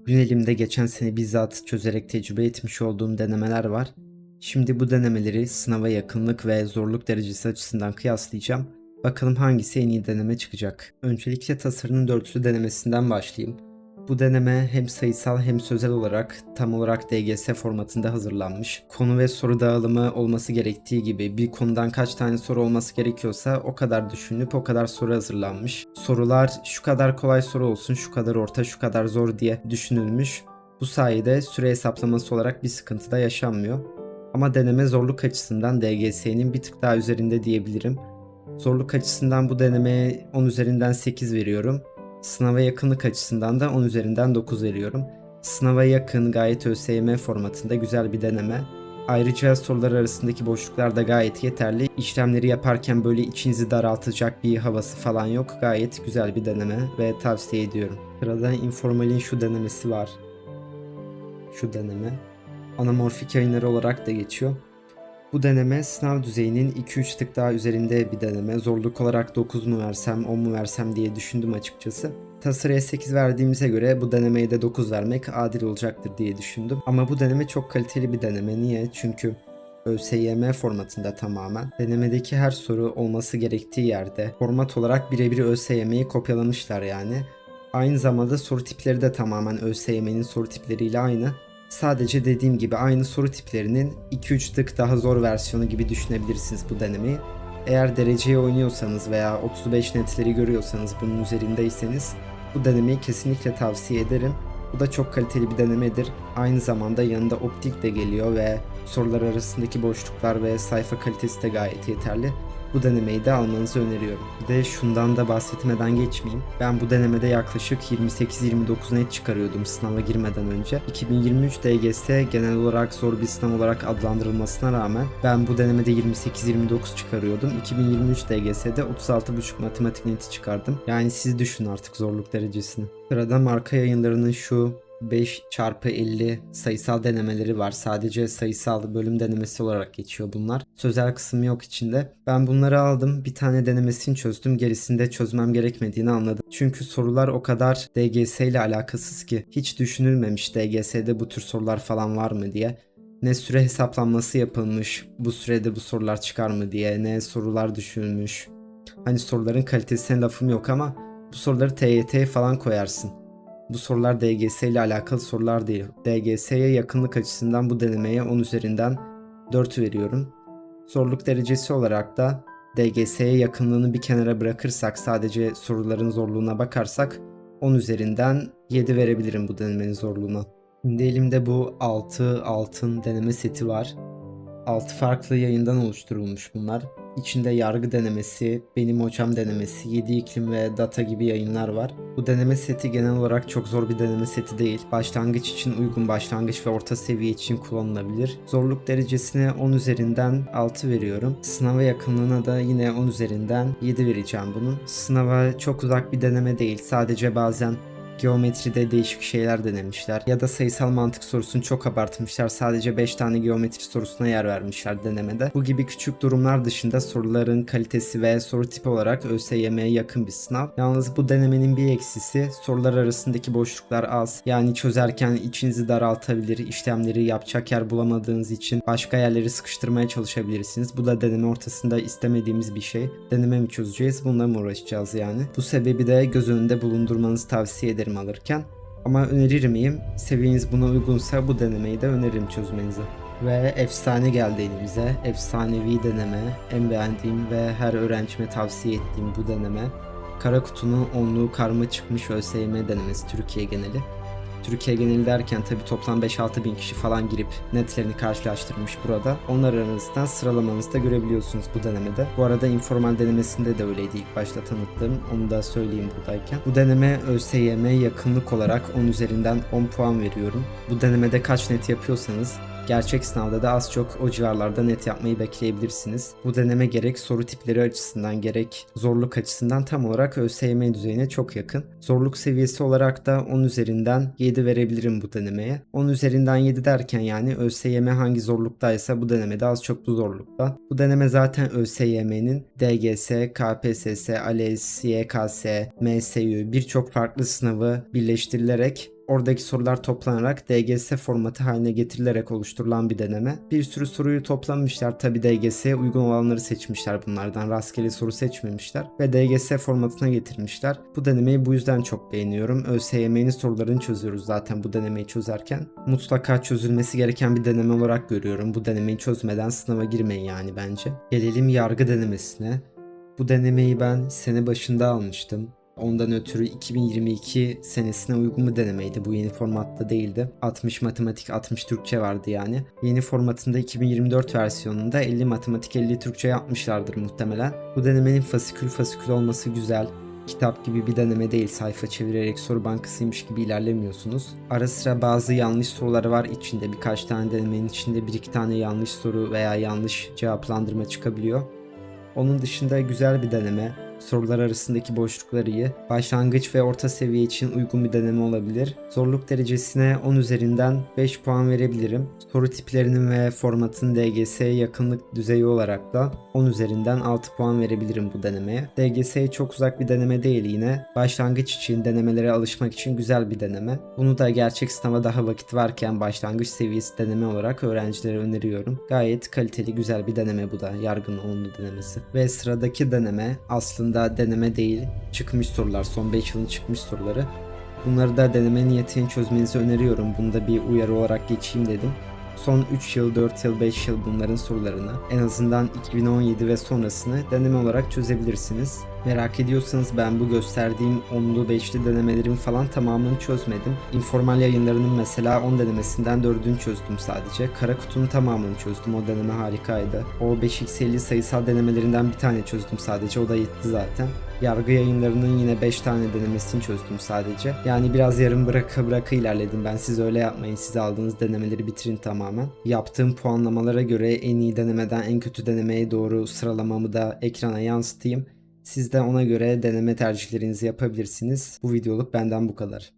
Bugün elimde geçen sene bizzat çözerek tecrübe etmiş olduğum denemeler var. Şimdi bu denemeleri sınava yakınlık ve zorluk derecesi açısından kıyaslayacağım. Bakalım hangisi en iyi deneme çıkacak. Öncelikle tasarının dörtlü denemesinden başlayayım. Bu deneme hem sayısal hem sözel olarak tam olarak DGS formatında hazırlanmış. Konu ve soru dağılımı olması gerektiği gibi bir konudan kaç tane soru olması gerekiyorsa o kadar düşünülüp o kadar soru hazırlanmış. Sorular şu kadar kolay soru olsun, şu kadar orta, şu kadar zor diye düşünülmüş. Bu sayede süre hesaplaması olarak bir sıkıntı da yaşanmıyor. Ama deneme zorluk açısından DGS'nin bir tık daha üzerinde diyebilirim. Zorluk açısından bu denemeye 10 üzerinden 8 veriyorum. Sınava yakınlık açısından da 10 üzerinden 9 veriyorum. Sınava yakın gayet ÖSYM formatında güzel bir deneme. Ayrıca sorular arasındaki boşluklar da gayet yeterli. İşlemleri yaparken böyle içinizi daraltacak bir havası falan yok. Gayet güzel bir deneme ve tavsiye ediyorum. Sırada Informal'in şu denemesi var. Şu deneme. Anamorfik yayınları olarak da geçiyor. Bu deneme sınav düzeyinin 2-3 tık daha üzerinde bir deneme. Zorluk olarak 9 mu versem 10 mu versem diye düşündüm açıkçası. Tasarıya 8 verdiğimize göre bu denemeye de 9 vermek adil olacaktır diye düşündüm. Ama bu deneme çok kaliteli bir deneme. Niye? Çünkü ÖSYM formatında tamamen. Denemedeki her soru olması gerektiği yerde. Format olarak birebir ÖSYM'yi kopyalamışlar yani. Aynı zamanda soru tipleri de tamamen ÖSYM'nin soru tipleriyle aynı. Sadece dediğim gibi aynı soru tiplerinin 2-3 tık daha zor versiyonu gibi düşünebilirsiniz bu denemeyi. Eğer dereceye oynuyorsanız veya 35 netleri görüyorsanız bunun üzerindeyseniz bu denemeyi kesinlikle tavsiye ederim. Bu da çok kaliteli bir denemedir. Aynı zamanda yanında optik de geliyor ve sorular arasındaki boşluklar ve sayfa kalitesi de gayet yeterli. Bu denemeyi de almanızı öneriyorum. Bir de şundan da bahsetmeden geçmeyeyim. Ben bu denemede yaklaşık 28-29 net çıkarıyordum sınava girmeden önce. 2023 DGS genel olarak zor bir sınav olarak adlandırılmasına rağmen ben bu denemede 28-29 çıkarıyordum. 2023 DGS'de 36,5 matematik neti çıkardım. Yani siz düşünün artık zorluk derecesini. Sırada marka yayınlarının şu 5 çarpı 50 sayısal denemeleri var. Sadece sayısal bölüm denemesi olarak geçiyor bunlar. Sözel kısım yok içinde. Ben bunları aldım. Bir tane denemesini çözdüm. Gerisinde çözmem gerekmediğini anladım. Çünkü sorular o kadar DGS ile alakasız ki. Hiç düşünülmemiş DGS'de bu tür sorular falan var mı diye. Ne süre hesaplanması yapılmış, bu sürede bu sorular çıkar mı diye, ne sorular düşünülmüş. Hani soruların kalitesine lafım yok ama bu soruları TYT'ye falan koyarsın. Bu sorular DGS ile alakalı sorular değil. DGS'ye yakınlık açısından bu denemeye 10 üzerinden 4 veriyorum. Zorluk derecesi olarak da DGS'ye yakınlığını bir kenara bırakırsak sadece soruların zorluğuna bakarsak 10 üzerinden 7 verebilirim bu denemenin zorluğuna. Şimdi elimde bu 6 altın deneme seti var. 6 farklı yayından oluşturulmuş bunlar. İçinde yargı denemesi, benim hocam denemesi, 7 iklim ve data gibi yayınlar var. Bu deneme seti genel olarak çok zor bir deneme seti değil. Başlangıç için uygun, başlangıç ve orta seviye için kullanılabilir. Zorluk derecesine 10 üzerinden 6 veriyorum. Sınava yakınlığına da yine 10 üzerinden 7 vereceğim bunun. Sınava çok uzak bir deneme değil. Sadece bazen geometride değişik şeyler denemişler. Ya da sayısal mantık sorusunu çok abartmışlar. Sadece 5 tane geometri sorusuna yer vermişler denemede. Bu gibi küçük durumlar dışında soruların kalitesi ve soru tipi olarak ÖSYM'ye yakın bir sınav. Yalnız bu denemenin bir eksisi sorular arasındaki boşluklar az. Yani çözerken içinizi daraltabilir, işlemleri yapacak yer bulamadığınız için başka yerleri sıkıştırmaya çalışabilirsiniz. Bu da deneme ortasında istemediğimiz bir şey. Deneme mi çözeceğiz? Bununla mı uğraşacağız yani? Bu sebebi de göz önünde bulundurmanızı tavsiye ederim alırken. Ama önerir miyim? Seviyeniz buna uygunsa bu denemeyi de öneririm çözmenizi. Ve efsane geldi elimize. Efsanevi deneme. En beğendiğim ve her öğrencime tavsiye ettiğim bu deneme. Kara kutunun onluğu karma çıkmış ÖSYM denemesi Türkiye geneli. Türkiye geneli derken tabi toplam 5-6 bin kişi falan girip netlerini karşılaştırmış burada. Onlar arasından sıralamanızı da görebiliyorsunuz bu denemede. Bu arada informal denemesinde de öyleydi ilk başta tanıttığım. Onu da söyleyeyim buradayken. Bu deneme ÖSYM yakınlık olarak 10 üzerinden 10 puan veriyorum. Bu denemede kaç net yapıyorsanız Gerçek sınavda da az çok o civarlarda net yapmayı bekleyebilirsiniz. Bu deneme gerek soru tipleri açısından gerek zorluk açısından tam olarak ÖSYM düzeyine çok yakın. Zorluk seviyesi olarak da 10 üzerinden 7 verebilirim bu denemeye. 10 üzerinden 7 derken yani ÖSYM hangi zorluktaysa bu denemede az çok bu zorlukta. Bu deneme zaten ÖSYM'nin DGS, KPSS, ALES, YKS, MSU birçok farklı sınavı birleştirilerek Oradaki sorular toplanarak DGS formatı haline getirilerek oluşturulan bir deneme. Bir sürü soruyu toplamışlar. Tabi DGS'ye uygun olanları seçmişler bunlardan. Rastgele soru seçmemişler. Ve DGS formatına getirmişler. Bu denemeyi bu yüzden çok beğeniyorum. ÖSYM'nin sorularını çözüyoruz zaten bu denemeyi çözerken. Mutlaka çözülmesi gereken bir deneme olarak görüyorum. Bu denemeyi çözmeden sınava girmeyin yani bence. Gelelim yargı denemesine. Bu denemeyi ben sene başında almıştım. Ondan ötürü 2022 senesine uygun bir denemeydi. Bu yeni formatta değildi. 60 matematik 60 Türkçe vardı yani. Yeni formatında 2024 versiyonunda 50 matematik 50 Türkçe yapmışlardır muhtemelen. Bu denemenin fasikül fasikül olması güzel. Kitap gibi bir deneme değil sayfa çevirerek soru bankasıymış gibi ilerlemiyorsunuz. Ara sıra bazı yanlış soruları var içinde. Birkaç tane denemenin içinde bir iki tane yanlış soru veya yanlış cevaplandırma çıkabiliyor. Onun dışında güzel bir deneme. Sorular arasındaki boşlukları iyi. Başlangıç ve orta seviye için uygun bir deneme olabilir. Zorluk derecesine 10 üzerinden 5 puan verebilirim. Soru tiplerinin ve formatın DGS'ye yakınlık düzeyi olarak da 10 üzerinden 6 puan verebilirim bu denemeye. DGS'ye çok uzak bir deneme değil yine. Başlangıç için, denemelere alışmak için güzel bir deneme. Bunu da gerçek sınava daha vakit varken başlangıç seviyesi deneme olarak öğrencilere öneriyorum. Gayet kaliteli güzel bir deneme bu da. Yargın onlu denemesi. Ve sıradaki deneme aslında deneme değil. Çıkmış sorular. Son 5 yılın çıkmış soruları. Bunları da deneme niyetini çözmenizi öneriyorum. Bunu da bir uyarı olarak geçeyim dedim. Son 3 yıl, 4 yıl, 5 yıl bunların sorularını en azından 2017 ve sonrasını deneme olarak çözebilirsiniz. Merak ediyorsanız ben bu gösterdiğim onlu beşli denemelerin falan tamamını çözmedim. Informal yayınlarının mesela 10 denemesinden 4'ünü çözdüm sadece. Kara kutunun tamamını çözdüm. O deneme harikaydı. O 5x50 sayısal denemelerinden bir tane çözdüm sadece. O da yetti zaten. Yargı yayınlarının yine 5 tane denemesini çözdüm sadece. Yani biraz yarım bıraka bıraka ilerledim ben. Siz öyle yapmayın. Siz aldığınız denemeleri bitirin tamamen. Yaptığım puanlamalara göre en iyi denemeden en kötü denemeye doğru sıralamamı da ekrana yansıtayım. Siz de ona göre deneme tercihlerinizi yapabilirsiniz. Bu videoluk benden bu kadar.